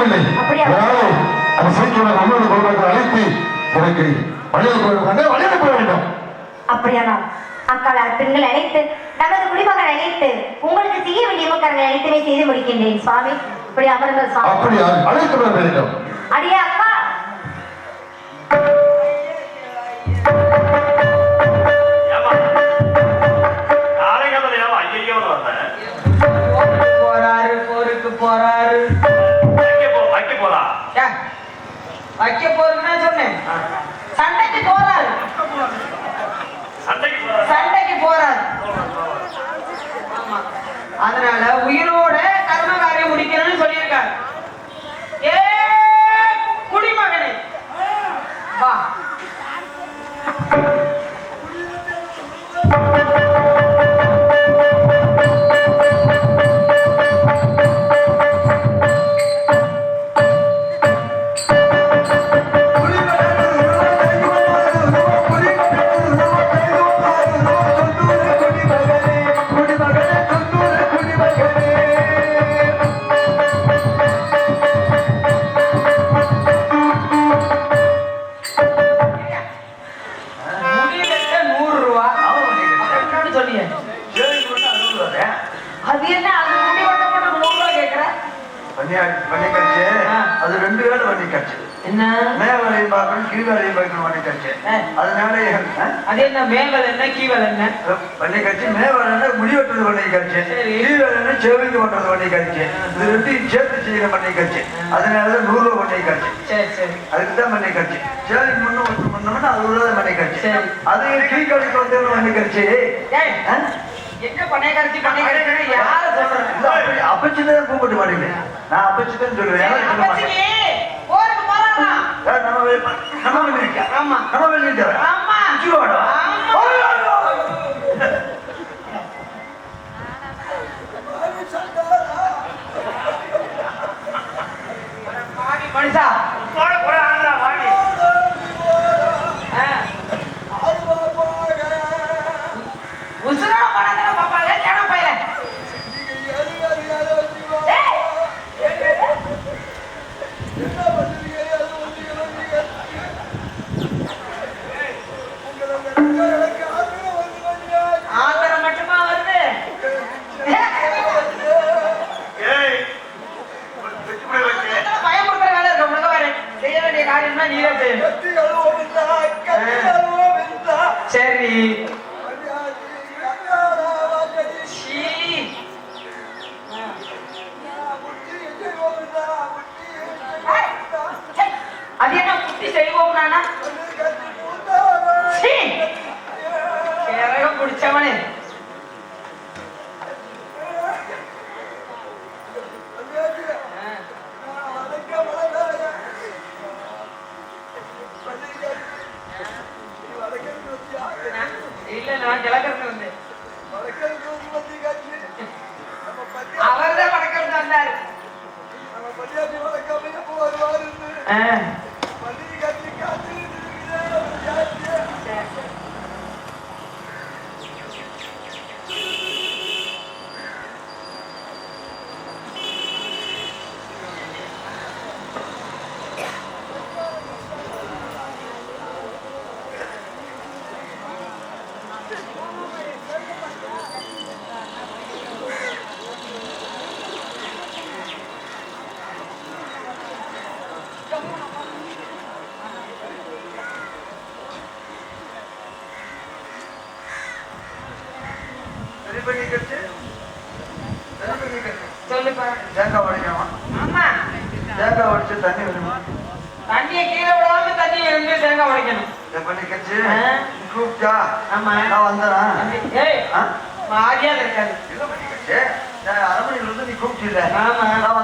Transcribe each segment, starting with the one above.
முடியவில்லை அப்படியா? அதனாலே அந்த சீக்கிரம் நம்மளோட குடும்பத்தை அழைத்து எனக்கு வழியில் போய் வழியில் போக வேண்டும். அப்படியானால் அக்கால் பெண்கள் அழைத்து நமது குடிமகன் அழைத்து உங்களுக்கு செய்ய வேண்டிய உமக்காரங்களை அழைத்துமே செய்து முடிக்கின்றேன் சுவாமி. இப்படி அமருங்கள் சுவாமி. அப்படி அழைத்து வர வேண்டும். அடியே வந்தேன்? போறாரு போருக்கு போறாரு. வைக்க போறதுன்னா சொன்னேன். சண்டைக்கு போறாரு. அது என்ன மேல் என்ன கீழ் என்ன? பண்ணிக்காச்சு மேல் வேலைன்னா முடி வெட்டுறது பண்ணிக்காச்சு சரி. கீழ் வேலைன்னா செவிக்கு பண்றது பண்ணிக்காச்சு இது ரெண்டையும் சேர்த்து செய்யற பண்ணிக்காச்சு அதனாலதான் நூறு ரூபா பண்ணிக்காச்சு சரி சரி. அதுக்கு தான் பண்ணிக்காச்சு சேவைக்கு முன்னும் ஒருத்தர் பண்ணோம்னா அது உள்ளதை பண்ணிக்காச்சு சரி. அது கீழ் கடைக்கு வந்து பண்ணிக்காச்சு ஏய், என்ன பண்ணை கரைச்சி பண்ணை கரைச்சி? யார சொல்றேன் அப்பச்சுதான் கூப்பிட்டு மாட்டீங்க. நான் அப்பச்சுதான் சொல்லுவேன். நம்ம நம்ம ஆமா. நம்ம வெளியிருக்கா ஆமா. மரியாதை இருக்காது இல்ல பண்ணிக்கச்சு நான் அரமணியில இருந்து நீ கூப்பிட்டு ஆமா. நான்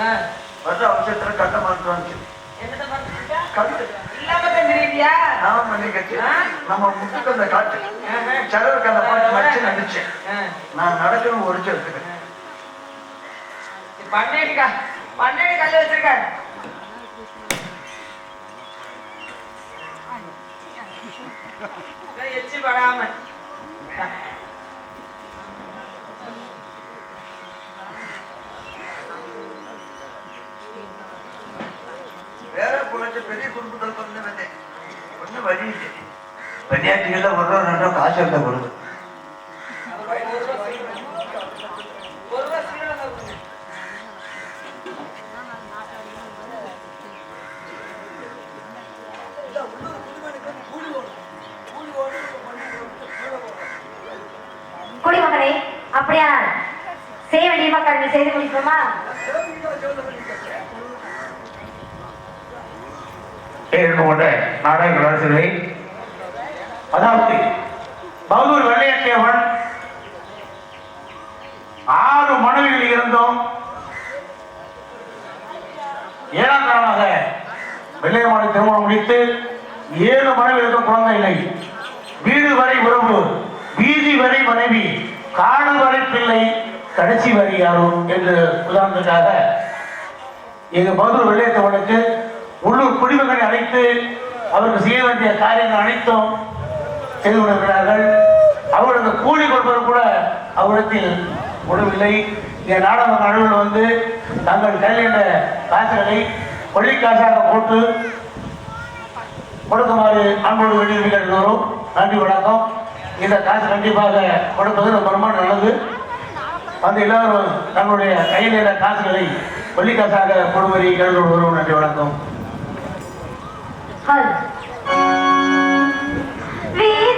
ஆ. வர்ற அவசரத்துல கட்ட மாட்டு வந்துச்சு. என்னத்த பார்த்துக்கிட்டா? கட்டு இல்லாம தந்துருவியா நாம பண்ணிக்கச்சு ஆ. நம்ம முட்டுக்கு குடும்பத்தை பெரிய குடும்பத்தில் பிறந்து வந்தேன். ஒன்றும் வழி இல்லை. கன்னியாகுமரியில் ஒரு ரெண்டு காசு இருந்தால் கொடுக்கும் பேசுகிறேன். அதாவது பகதூர் வெள்ளையத்தேவன் ஆறு மனைவிகள் இருந்தோம். ஏழாம் நாளாக வெள்ளையமான திருமணம் முடித்து ஏழு மனைவி மனைவிகளுக்கு குழந்தை இல்லை. வீடு வரை உறவு வீதி வரை மனைவி காடு வரை பிள்ளை கடைசி வரி யாரும் என்று உதாரணத்துக்காக எங்கள் மதுரை வெள்ளையத்தேவனுக்கு உள்ளூர் குடிமக்களை அழைத்து அவருக்கு செய்ய வேண்டிய காரியங்கள் அனைத்தும் செய்து கொண்டிருக்கிறார்கள். அவர்களுக்கு கூலி கொடுப்பது கூட அவரிடத்தில் உடவில்லை இந்த நாடக நடுவில் வந்து தங்கள் கையிலிருந்த காசுகளை பள்ளி காசாக போட்டு கொடுக்குமாறு அன்போடு வேண்டியது எல்லோரும் நன்றி வணக்கம். இந்த காசு கண்டிப்பாக கொடுப்பது ரொம்ப ரொம்ப நல்லது. வந்து எல்லாரும் தங்களுடைய கையில் இருந்த காசுகளை கொள்ளிக்காசாக கொடுவரி கேள்வி நன்றி வணக்கம். thần vì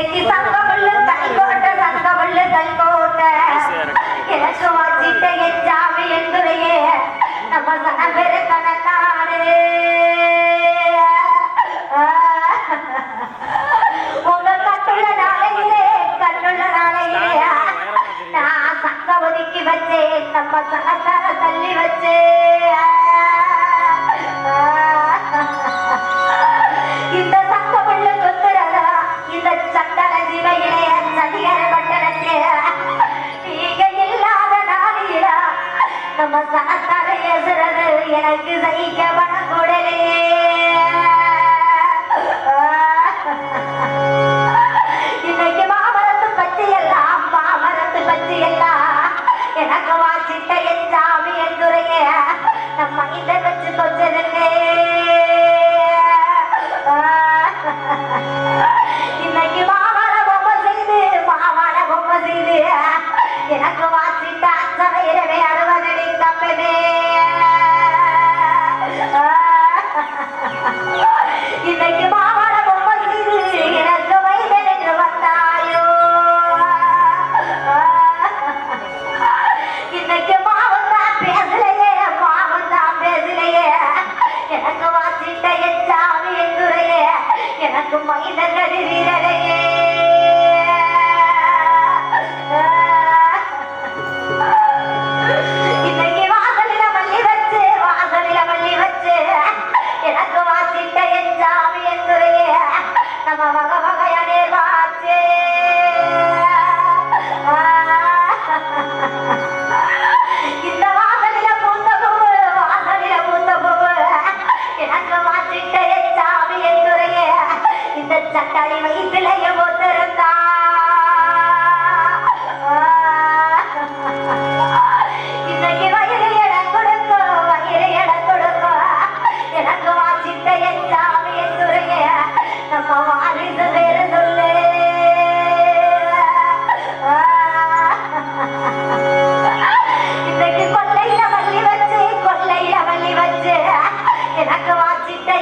இன்னைக்கு சங்கமல்ல கைகோட்ட சங்கமல்ல கைகோட்ட எனக்கு வச்சிட்ட என் ஜாமி என்றுரையே நம்ம சனபெரு கணக்காடு. உங்க கட்டுள்ள நாளையிலே கண்ணுள்ள நாளையிலே நான் சங்கமதிக்கு வச்சேன் நம்ம சனத்தார தள்ளி வச்சேன்.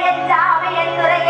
என் சாவி என் துறை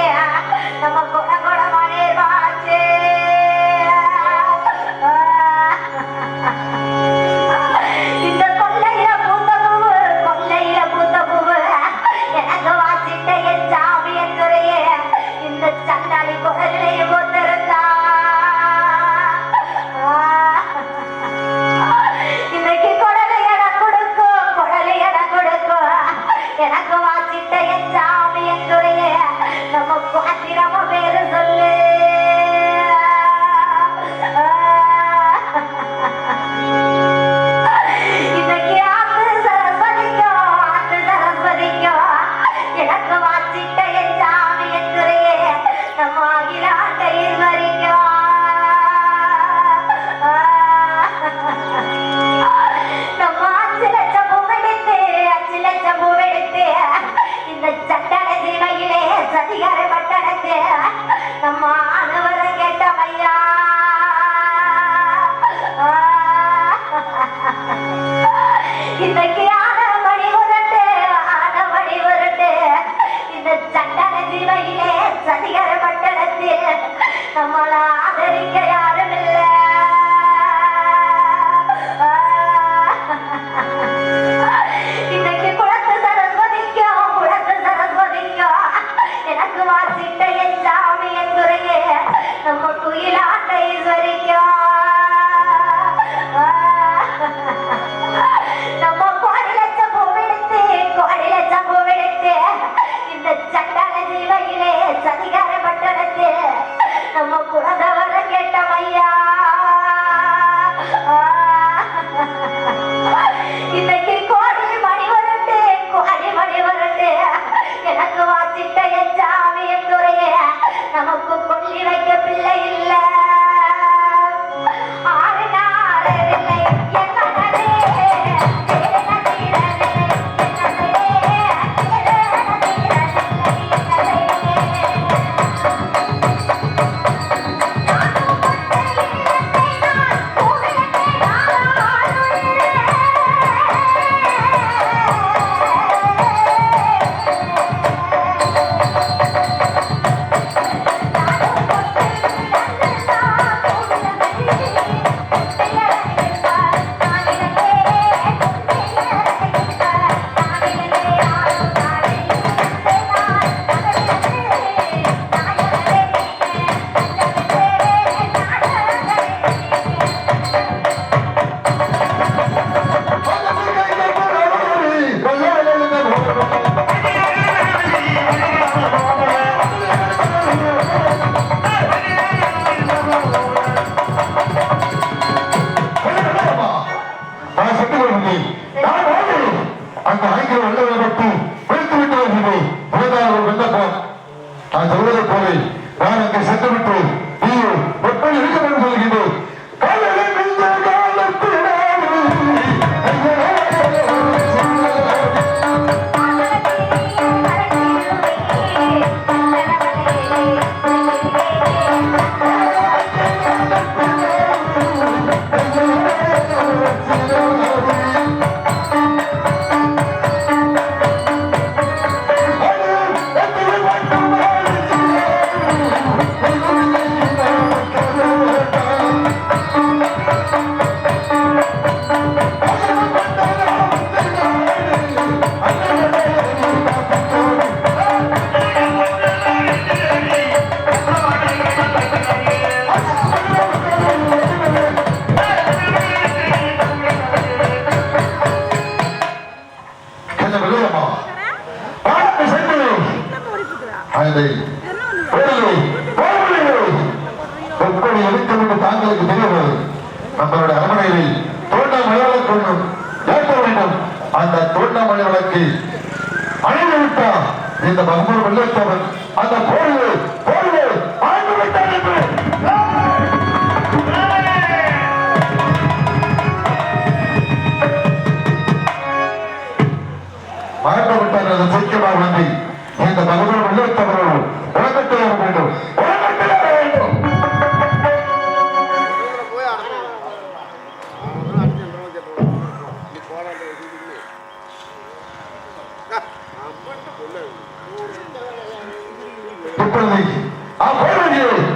சதிகர மண்டலத்தில் நம்மளை ஆதரிக்கிறார் நம்ம குலதவரை கேட்டமையா நல்ல வேண்டும். ஓட்ட வேண்டும். அந்த தொண்டமணிகளுக்கு அணிவிட்டார் இந்த மகமூர் வெள்ளத்தவன் அந்த போரில் போரில் ஆண்டு என்று. மகமூர் என்று சீக்கிரமாக வந்து இந்த மகமூர் I'm telling you.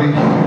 হবে